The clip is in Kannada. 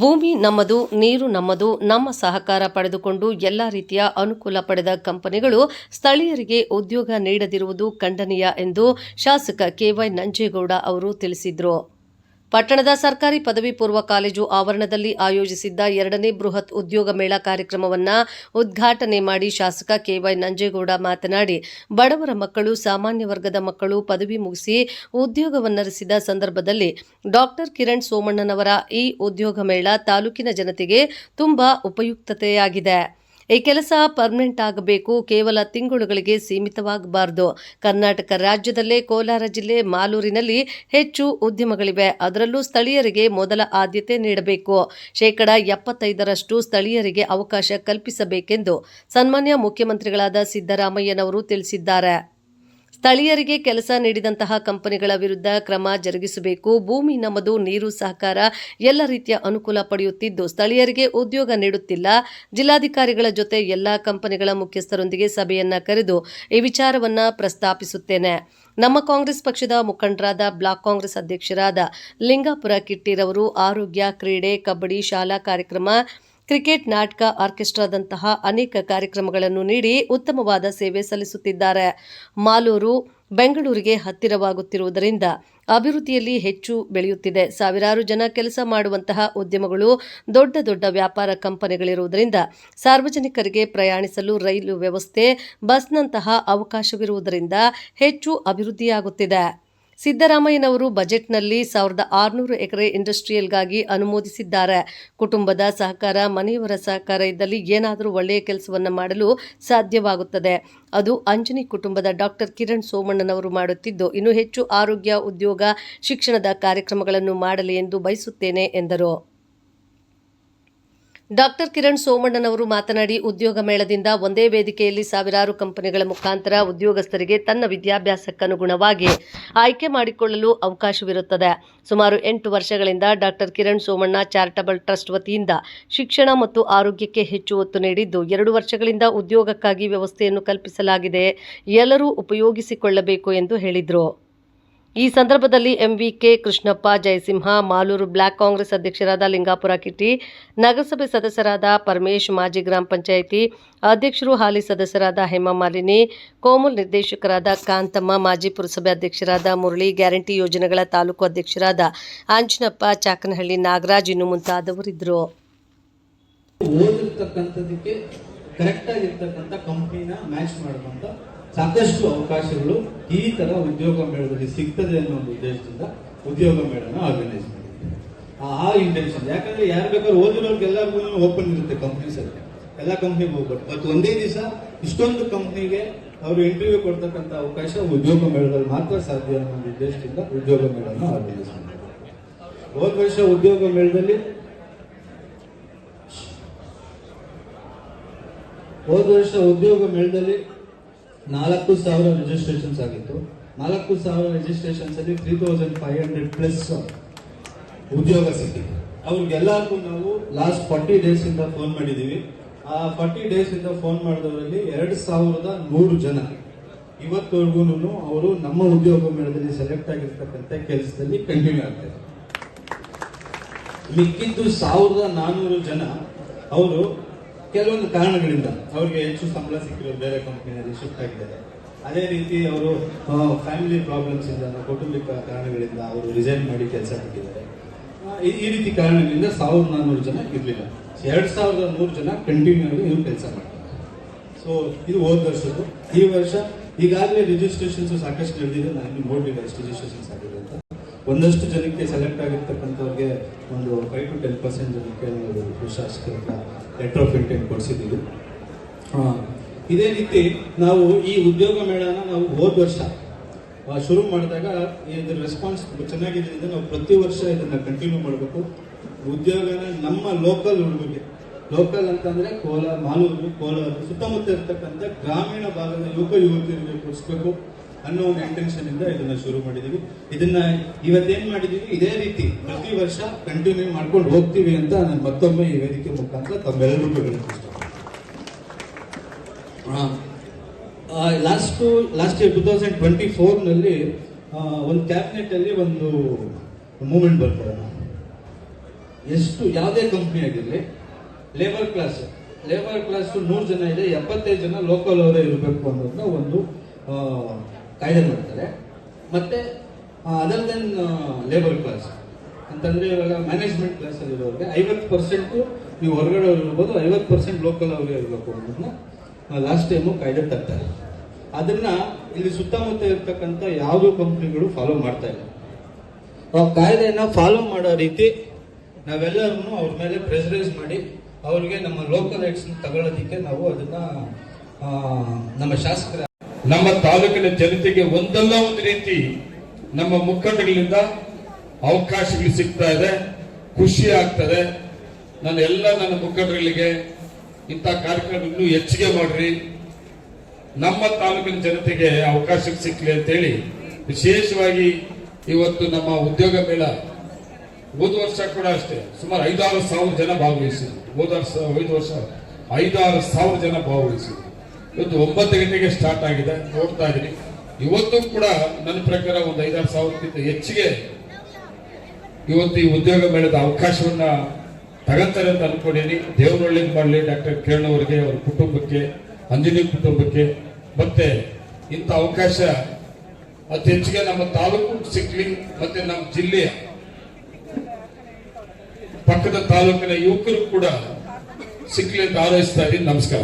ಭೂಮಿ ನಮ್ಮದು, ನೀರು ನಮ್ಮದು, ನಮ್ಮ ಸಹಕಾರ ಪಡೆದುಕೊಂಡು ಎಲ್ಲ ರೀತಿಯ ಅನುಕೂಲ ಪಡೆದ ಕಂಪನಿಗಳು ಸ್ಥಳೀಯರಿಗೆ ಉದ್ಯೋಗ ನೀಡದಿರುವುದು ಖಂಡನೀಯ ಎಂದು ಶಾಸಕ ಕೆವೈ ನಂಜೇಗೌಡ ಅವರು ತಿಳಿಸಿದರು. ಪಟ್ಟಣದ ಸರ್ಕಾರಿ ಪದವಿ ಪೂರ್ವ ಕಾಲೇಜು ಆವರಣದಲ್ಲಿ ಆಯೋಜಿಸಿದ್ದ ಎರಡನೇ ಬೃಹತ್ ಉದ್ಯೋಗ ಮೇಳ ಕಾರ್ಯಕ್ರಮವನ್ನು ಉದ್ಘಾಟನೆ ಮಾಡಿ ಶಾಸಕ ಕೆವೈ ನಂಜೇಗೌಡ ಮಾತನಾಡಿ, ಬಡವರ ಮಕ್ಕಳು, ಸಾಮಾನ್ಯ ವರ್ಗದ ಮಕ್ಕಳು ಪದವಿ ಮುಗಿಸಿ ಉದ್ಯೋಗವನ್ನರಿಸಿದ ಸಂದರ್ಭದಲ್ಲಿ ಡಾಕ್ಟರ್ ಕಿರಣ್ ಸೋಮಣ್ಣನವರ ಈ ಉದ್ಯೋಗ ಮೇಳ ತಾಲೂಕಿನ ಜನತೆಗೆ ತುಂಬಾ ಉಪಯುಕ್ತತೆಯಾಗಿದೆ. ಈ ಕೆಲಸ ಪರ್ಮನೆಂಟ್ ಆಗಬೇಕು, ಕೇವಲ ತಿಂಗಳುಗಳಿಗೆ ಸೀಮಿತವಾಗಬಾರದು. ಕರ್ನಾಟಕ ರಾಜ್ಯದಲ್ಲೇ ಕೋಲಾರ ಜಿಲ್ಲೆ ಮಾಲೂರಿನಲ್ಲಿ ಹೆಚ್ಚು ಉದ್ಯಮಗಳಿವೆ. ಅದರಲ್ಲೂ ಸ್ಥಳೀಯರಿಗೆ ಮೊದಲ ಆದ್ಯತೆ ನೀಡಬೇಕು. ಶೇಕಡ ಎಪ್ಪತ್ತೈದರಷ್ಟು ಸ್ಥಳೀಯರಿಗೆ ಅವಕಾಶ ಕಲ್ಪಿಸಬೇಕೆಂದು ಸನ್ಮಾನ್ಯ ಮುಖ್ಯಮಂತ್ರಿಗಳಾದ ಸಿದ್ದರಾಮಯ್ಯನವರು ತಿಳಿಸಿದ್ದಾರೆ. ಸ್ಥಳೀಯರಿಗೆ ಕೆಲಸ ನೀಡಿದಂತಹ ಕಂಪನಿಗಳ ವಿರುದ್ಧ ಕ್ರಮ ಜರುಗಿಸಬೇಕು. ಭೂಮಿ ನಮ್ಮದು ನೀರು ಸಹಕಾರ ಎಲ್ಲ ರೀತಿಯ ಅನುಕೂಲ ಪಡೆಯುತ್ತಿದ್ದು, ಸ್ಥಳೀಯರಿಗೆ ಉದ್ಯೋಗ ನೀಡುತ್ತಿಲ್ಲ. ಜಿಲ್ಲಾಧಿಕಾರಿಗಳ ಜೊತೆ ಎಲ್ಲ ಕಂಪನಿಗಳ ಮುಖ್ಯಸ್ಥರೊಂದಿಗೆ ಸಭೆಯನ್ನ ಕರೆದು ಈ ವಿಚಾರವನ್ನ ಪ್ರಸ್ತಾಪಿಸುತ್ತೇನೆ. ನಮ್ಮ ಕಾಂಗ್ರೆಸ್ ಪಕ್ಷದ ಮುಖಂಡರಾದ ಬ್ಲಾಕ್ ಕಾಂಗ್ರೆಸ್ ಅಧ್ಯಕ್ಷರಾದ ಲಿಂಗಾಪುರ ಕಿಟ್ಟಿರವರು ಆರೋಗ್ಯ, ಕ್ರೀಡೆ, ಕಬಡ್ಡಿ, ಶಾಲಾ ಕಾರ್ಯಕ್ರಮ ಕ್ರಿಕೆಟ್ ನಾಟಕ ಆರ್ಕೆಸ್ಟ್ರಾದಂತಹ ಅನೇಕ ಕಾರ್ಯಕ್ರಮಗಳನ್ನು ನೀಡಿ ಉತ್ತಮವಾದ ಸೇವೆ ಸಲ್ಲಿಸುತ್ತಿದ್ದಾರೆ. ಮಾಲೂರು, ಬೆಂಗಳೂರಿಗೆ ಹತ್ತಿರವಾಗುತ್ತಿರುವುದರಿಂದ ಅಭಿವೃದ್ಧಿಯಲ್ಲಿ ಹೆಚ್ಚು ಬೆಳೆಯುತ್ತಿದೆ. ಸಾವಿರಾರು ಜನ ಕೆಲಸ ಮಾಡುವಂತಹ ಉದ್ಯಮಗಳು ದೊಡ್ಡ ದೊಡ್ಡ ವ್ಯಾಪಾರ ಕಂಪನಿಗಳಿರುವುದರಿಂದ ಸಾರ್ವಜನಿಕರಿಗೆ ಪ್ರಯಾಣಿಸಲು ರೈಲು ವ್ಯವಸ್ಥೆ, ಬಸ್ನಂತಹ ಅವಕಾಶವಿರುವುದರಿಂದ ಹೆಚ್ಚು ಅಭಿವೃದ್ಧಿಯಾಗುತ್ತಿದೆ. ಸಿದ್ದರಾಮಯ್ಯನವರು ಬಜೆಟ್ನಲ್ಲಿ ಸಾವಿರದ ಆರುನೂರು ಎಕರೆ ಇಂಡಸ್ಟ್ರಿಯಲ್ಗಾಗಿ ಅನುಮೋದಿಸಿದ್ದಾರೆ. ಕುಟುಂಬದ ಸಹಕಾರ, ಮನೆಯವರ ಸಹಕಾರ ಇದ್ದಲ್ಲಿ ಏನಾದರೂ ಒಳ್ಳೆಯ ಕೆಲಸವನ್ನು ಮಾಡಲು ಸಾಧ್ಯವಾಗುತ್ತದೆ. ಅದು ಅಂಜನಿ ಕುಟುಂಬದ ಡಾಕ್ಟರ್ ಕಿರಣ್ ಸೋಮಣ್ಣನವರು ಮಾಡುತ್ತಿದ್ದು, ಇನ್ನು ಹೆಚ್ಚು ಆರೋಗ್ಯ, ಉದ್ಯೋಗ, ಶಿಕ್ಷಣದ ಕಾರ್ಯಕ್ರಮಗಳನ್ನು ಮಾಡಲಿ ಎಂದು ಬಯಸುತ್ತೇನೆ, ಎಂದರು. ಡಾಕ್ಟರ್ ಕಿರಣ್ ಸೋಮಣ್ಣನವರು ಮಾತನಾಡಿ, ಉದ್ಯೋಗ ಮೇಳದಿಂದ ಒಂದೇ ವೇದಿಕೆಯಲ್ಲಿ ಸಾವಿರಾರು ಕಂಪನಿಗಳ ಮುಖಾಂತರ ಉದ್ಯೋಗಸ್ಥರಿಗೆ ತನ್ನ ವಿದ್ಯಾಭ್ಯಾಸಕ್ಕನುಗುಣವಾಗಿ ಆಯ್ಕೆ ಮಾಡಿಕೊಳ್ಳಲು ಅವಕಾಶವಿರುತ್ತದೆ. ಸುಮಾರು ಎಂಟು ವರ್ಷಗಳಿಂದ doctor Kiran Somanna charitable trust ವತಿಯಿಂದ ಶಿಕ್ಷಣ ಮತ್ತು ಆರೋಗ್ಯಕ್ಕೆ ಹೆಚ್ಚು ಒತ್ತು ನೀಡಿದ್ದು, ಎರಡು ವರ್ಷಗಳಿಂದ ಉದ್ಯೋಗಕ್ಕಾಗಿ ವ್ಯವಸ್ಥೆಯನ್ನು ಕಲ್ಪಿಸಲಾಗಿದೆ. ಎಲ್ಲರೂ ಉಪಯೋಗಿಸಿಕೊಳ್ಳಬೇಕು ಎಂದು ಹೇಳಿದರು. ಈ ಸಂದರ್ಭದಲ್ಲಿ M V K Krishnappa Jayasimha Malur block Congress ಅಧ್ಯಕ್ಷರಾದ ಲಿಂಗಾಪುರ ಕಿಟ್ಟಿ ನಗರಸಭೆ ಸದಸ್ಯರಾದ ಪರಮೇಶ್ ಮಾಜಿ ಗ್ರಾಮ ಪಂಚಾಯಿತಿ ಅಧ್ಯಕ್ಷರು ಹಾಲಿ ಸದಸ್ಯರಾದ ಹೇಮಾ ಕೋಮಲ್ ನಿರ್ದೇಶಕರಾದ ಕಾಂತಮ್ಮ, ಮಾಜಿ ಪುರಸಭೆ ಅಧ್ಯಕ್ಷರಾದ ಮುರಳಿ, ಗ್ಯಾರಂಟಿ ಯೋಜನೆಗಳ ತಾಲೂಕು ಅಧ್ಯಕ್ಷರಾದ ಆಂಜನಪ್ಪ ಚಾಕನಹಳ್ಳಿ ನಾಗರಾಜ್ ಇನ್ನು ಮುಂತಾದವರಿದ್ದರು. ಕಂಪ್ನಿನ ಮ್ಯಾಚ್ ಸಾಕಷ್ಟು ಅವಕಾಶಗಳು ಈ ತರ ಉದ್ಯೋಗ ಮೇಳದಲ್ಲಿ ಸಿಗ್ತದೆ ಅನ್ನೋ ಒಂದು ಉದ್ದೇಶದಿಂದ ಉದ್ಯೋಗ ಮೇಳನ ಆರ್ಗನೈಸ್ ಮಾಡಿದ್ವಿ ಆ- ಇಂಟೆನ್ಷನ್ ಯಾಕಂದ್ರೆ ಯಾರು ಬೇಕಾದ್ರೂ ಓದಿರೋರ್ಗೆ ಎಲ್ಲರಿಗೂ ಓಪನ್ ಇರುತ್ತೆ ಕಂಪ್ನೀಸ್ ಅಲ್ಲಿ. ಎಲ್ಲ ಕಂಪ್ನಿಗೆ ಹೋಗ್ಬೋದು. ಮತ್ತು ಒಂದೇ ದಿವಸ ಇಷ್ಟೊಂದು ಕಂಪ್ನಿಗೆ ಅವರು ಇಂಟರ್ವ್ಯೂ ಕೊಡ್ತಕ್ಕಂಥ ಅವಕಾಶ ಉದ್ಯೋಗ ಮೇಳದಲ್ಲಿ ಮಾತ್ರ ಸಾಧ್ಯ ಅನ್ನೋ ಒಂದು ಉದ್ದೇಶದಿಂದ ಉದ್ಯೋಗ ಮೇಳನ ಆರ್ಗನೈಸ್ ಮಾಡಿದ್ವಿ ಹೋದ ವರ್ಷ ಉದ್ಯೋಗ ಮೇಳದಲ್ಲಿ ಹೋದ ವರ್ಷ ಉದ್ಯೋಗ ಮೇಳದಲ್ಲಿ ನಾಲ್ಕು ಸಾವಿರ ರಿಜಿಸ್ಟ್ರೇಷನ್ಸ್ ಆಗಿತ್ತು. ನಾಲ್ಕು ಸಾವಿರ ರಿಜಿಸ್ಟ್ರೇಷನ್ಸ್ ಅಲ್ಲಿ three thousand five hundred plus ಉದ್ಯೋಗ ಸಿಕ್ಕಿದೆ ಅವ್ರಿಗೆಲ್ಲರಿಗೂ ನಾವು ಲಾಸ್ಟ್ ಫಾರ್ಟಿ ಡೇಸ್ ಇಂದ ಫೋನ್ ಮಾಡಿದೀವಿ. ಆ ಫಾರ್ಟಿ ಡೇಸ್ ಇಂದ ಫೋನ್ ಮಾಡಿದವರಲ್ಲಿ ಎರಡ್ ಸಾವಿರದ ನೂರು ಜನ. ಇವತ್ತವರೆಗೂ ಅವರು ನಮ್ಮ ಉದ್ಯೋಗ ಮೇಳದಲ್ಲಿ ಸೆಲೆಕ್ಟ್ ಆಗಿರ್ತಕ್ಕಂಥ ಕೆಲಸದಲ್ಲಿ ಕಂಟಿನ್ಯೂ ಆಗ್ತಾರೆ. ಮಿಕ್ಕಿದ್ದು ಸಾವಿರದ ನಾನ್ನೂರು ಜನ ಅವರು ಕೆಲವೊಂದು ಕಾರಣಗಳಿಂದ ಅವ್ರಿಗೆ ಹೆಚ್ಚು ಸಂಬಳ ಸಿಕ್ಕಿರೋದು ಬೇರೆ ಕಂಪ್ನಿಯಲ್ಲಿ ಶಿಫ್ಟ್ ಆಗಿದ್ದಾರೆ. ಅದೇ ರೀತಿ ಅವರು ಫ್ಯಾಮಿಲಿ ಪ್ರಾಬ್ಲಮ್ಸ್ ಇಂದ ಕೌಟುಂಬಿಕ ಕಾರಣಗಳಿಂದ ಅವರು ರಿಸೈನ್ ಮಾಡಿ ಕೆಲಸ ಬಿಟ್ಟಿದ್ದಾರೆ. ಈ- ರೀತಿ ಕಾರಣಗಳಿಂದ ಸಾವಿರದ ನಾನ್ನೂರು ಜನ ಇರಲಿಲ್ಲ. ಎರಡು ಸಾವಿರದ ನೂರು ಜನ ಕಂಟಿನ್ಯೂ ಆಗಿ ಇವರು ಕೆಲಸ ಮಾಡ್ತಾರೆ. ಸೊ ಇದು ಹೋದ ವರ್ಷದ್ದು. ಈ ವರ್ಷ ಈಗಾಗಲೇ ರಿಜಿಸ್ಟ್ರೇಷನ್ಸ್ ಸಾಕಷ್ಟು ನಡೆದಿದೆ. ನಾನು ನೋಡಲಿಲ್ಲ ಎಷ್ಟು ರಿಜಿಸ್ಟ್ರೇಷನ್ಸ್ ಆಗಿದೆ ಅಂತ ಒಂದಷ್ಟು ಜನಕ್ಕೆ ಸೆಲೆಕ್ಟ್ ಆಗಿರ್ತಕ್ಕಂಥವ್ರಿಗೆ ಒಂದು ಫೈವ್ ಟು ಟೆನ್ ಪರ್ಸೆಂಟ್ ಜನಕ್ಕೆ ನಾವು ಶಾಸಕರನ್ನ ಲೆಟರ್ ಆಫ್ ಇಂಟೆಂಟ್ ಕೊಡಿಸಿದ್ದೀವಿ ಇದೇ ರೀತಿ ನಾವು ಈ ಉದ್ಯೋಗ ಮೇಳನ ನಾವು ಹೋದ ವರ್ಷ ಶುರು ಮಾಡಿದಾಗ ಇದ್ರ ರೆಸ್ಪಾನ್ಸ್ ಚೆನ್ನಾಗಿದೆ. ಅಂದರೆ ನಾವು ಪ್ರತಿ ವರ್ಷ ಇದನ್ನು ಕಂಟಿನ್ಯೂ ಮಾಡಬೇಕು. ಉದ್ಯೋಗನ ನಮ್ಮ ಲೋಕಲ್ ಹುಡುಗರಿಗೆ ಲೋಕಲ್ ಅಂತಂದರೆ ಕೋಲಾರ, ಮಾಲೂರು, ಕೋಲಾರ ಸುತ್ತಮುತ್ತ ಇರ್ತಕ್ಕಂಥ ಗ್ರಾಮೀಣ ಭಾಗದ ಯುವಕ ಯುವತಿಯರಿಗೆ ಕೊಡಿಸ್ಬೇಕು. ಅನ್ನೋ ಒಂದು ಇಂಟೆನ್ಷನ್ ಇಂದ ಇದನ್ನ ಶುರು ಮಾಡಿದೀವಿ. ಇದನ್ನ ಇವತ್ತೇನ್ ಮಾಡಿದೀವಿ? ಇದೇ ರೀತಿ ಪ್ರತಿ ವರ್ಷ ಕಂಟಿನ್ಯೂ ಮಾಡ್ಕೊಂಡು ಹೋಗ್ತೀವಿ ಅಂತ ನಾನು ಮತ್ತೊಮ್ಮೆ ಈ ವೇದಿಕೆ ಮುಖಾಂತರ ತಮ್ಮೆಲ್ಲರಿಗೂ ಹೇಳಕ್ಕೆ last last year two thousand twenty ಫೋರ್ನಲ್ಲಿ ಒಂದು ಕ್ಯಾಬಿನೆಟ್ ಅಲ್ಲಿ ಒಂದು ಮೂಮೆಂಟ್ ಬರ್ತದೆ ಎಷ್ಟು, ಯಾವುದೇ ಕಂಪ್ನಿ ಆಗಿರಲಿ ಲೇಬರ್ ಕ್ಲಾಸ್ ಲೇಬರ್ ಕ್ಲಾಸ್ ನೂರು ಜನ ಇದೆ, ಎಪ್ಪತ್ತೈದು ಜನ ಲೋಕಲ್ ಅವರೇ ಇರಬೇಕು ಅನ್ನೋದನ್ನ ಒಂದು ಕಾಯ್ದೆ ಮಾಡ್ತಾರೆ. ಮತ್ತೆ ಅದರ್ ದೆನ್ ಲೇಬರ್ ಕ್ಲಾಸ್ ಅಂತಂದ್ರೆ ಇವಾಗ ಮ್ಯಾನೇಜ್ಮೆಂಟ್ ಕ್ಲಾಸ್ ಅಲ್ಲಿರೋರಿಗೆ ಐವತ್ತು ಪರ್ಸೆಂಟ್ ನೀವು ಹೊರಗಡೆ ಇರ್ಬೋದು, ಐವತ್ತು ಪರ್ಸೆಂಟ್ ಲೋಕಲ್ ಅವರೇ ಇರಬೇಕು ಅನ್ನೋದನ್ನ ಲಾಸ್ಟ್ ಟೈಮು ಕಾಯ್ದೆ ತರ್ತಾರೆ. ಅದನ್ನ ಇಲ್ಲಿ ಸುತ್ತಮುತ್ತ ಇರ್ತಕ್ಕಂಥ ಯಾವುದೋ ಕಂಪ್ನಿಗಳು ಫಾಲೋ ಮಾಡ್ತಾ ಇಲ್ಲ. ಆ ಕಾಯ್ದೆಯನ್ನ ಫಾಲೋ ಮಾಡೋ ರೀತಿ ನಾವೆಲ್ಲರೂ ಅವ್ರ ಮೇಲೆ ಪ್ರೆಸರೈಸ್ ಮಾಡಿ ಅವ್ರಿಗೆ ನಮ್ಮ ಲೋಕಲ್ ರೈಟ್ಸ್ ತಗೊಳ್ಳೋದಕ್ಕೆ ನಾವು ಅದನ್ನ ನಮ್ಮ ಶಾಸಕರ ನಮ್ಮ ತಾಲೂಕಿನ ಜನತೆಗೆ ಒಂದಲ್ಲ ಒಂದು ರೀತಿ ನಮ್ಮ ಮುಖಂಡಗಳಿಂದ ಅವಕಾಶಗಳು ಸಿಗ್ತಾ ಇದೆ, ಖುಷಿ ಆಗ್ತದೆ. ನಾನು ಎಲ್ಲ ನನ್ನ ಮುಖಂಡಗಳಿಗೆ ಇಂಥ ಕಾರ್ಯಕ್ರಮ ಹೆಚ್ಚಿಗೆ ಮಾಡ್ರಿ. ನಮ್ಮ ತಾಲೂಕಿನ ಜನತೆಗೆ ಅವಕಾಶ ಸಿಕ್ಲಿ ಅಂತೇಳಿ ವಿಶೇಷವಾಗಿ ಇವತ್ತು ನಮ್ಮ ಉದ್ಯೋಗ ಮೇಳ ಹೋದ ವರ್ಷ ಕೂಡ ಅಷ್ಟೇ, ಸುಮಾರು ಐದಾರು ಸಾವಿರ ಜನ ಭಾಗವಹಿಸಿದ್ರು. ಹೋದ ವರ್ಷ ಐದು ವರ್ಷ, ಐದಾರು ಸಾವಿರ ಜನ ಭಾಗವಹಿಸಿದ್ರು. ಇವತ್ತು ಒಂಬತ್ತು ಗಂಟೆಗೆ ಸ್ಟಾರ್ಟ್ ಆಗಿದೆ, ನೋಡ್ತಾ ಇದ್ದೀನಿ. ಇವತ್ತು ಕೂಡ ನನ್ನ ಪ್ರಕಾರ ಒಂದು ಐದಾರು ಸಾವಿರಕ್ಕಿಂತ ಹೆಚ್ಚಿಗೆ ಇವತ್ತು ಈ ಉದ್ಯೋಗ ಮೇಳದ ಅವಕಾಶವನ್ನ ತಗಂತಾರೆ ಅಂತ ಅನ್ಕೊಂಡಿದ್ದೀನಿ. ದೇವರೊಳ್ಳಿ ಮಾಡಲಿ ಡಾಕ್ಟರ್ ಕಿರಣ್ ಅವರಿಗೆ, ಅವ್ರ ಕುಟುಂಬಕ್ಕೆ ಅಂಜನಿ ಕುಟುಂಬಕ್ಕೆ. ಮತ್ತೆ ಇಂಥ ಅವಕಾಶ ಅತಿ ಹೆಚ್ಚಿಗೆ ನಮ್ಮ ತಾಲೂಕು ಸಿಕ್ಲಿ, ಮತ್ತೆ ನಮ್ಮ ಜಿಲ್ಲೆಯ ಪಕ್ಕದ ತಾಲೂಕಿನ ಯುವಕರು ಕೂಡ ಸಿಕ್ಲಿ ಅಂತ ಆರೈಸ್ತಾ ಇದ್ದೀನಿ. ನಮಸ್ಕಾರ.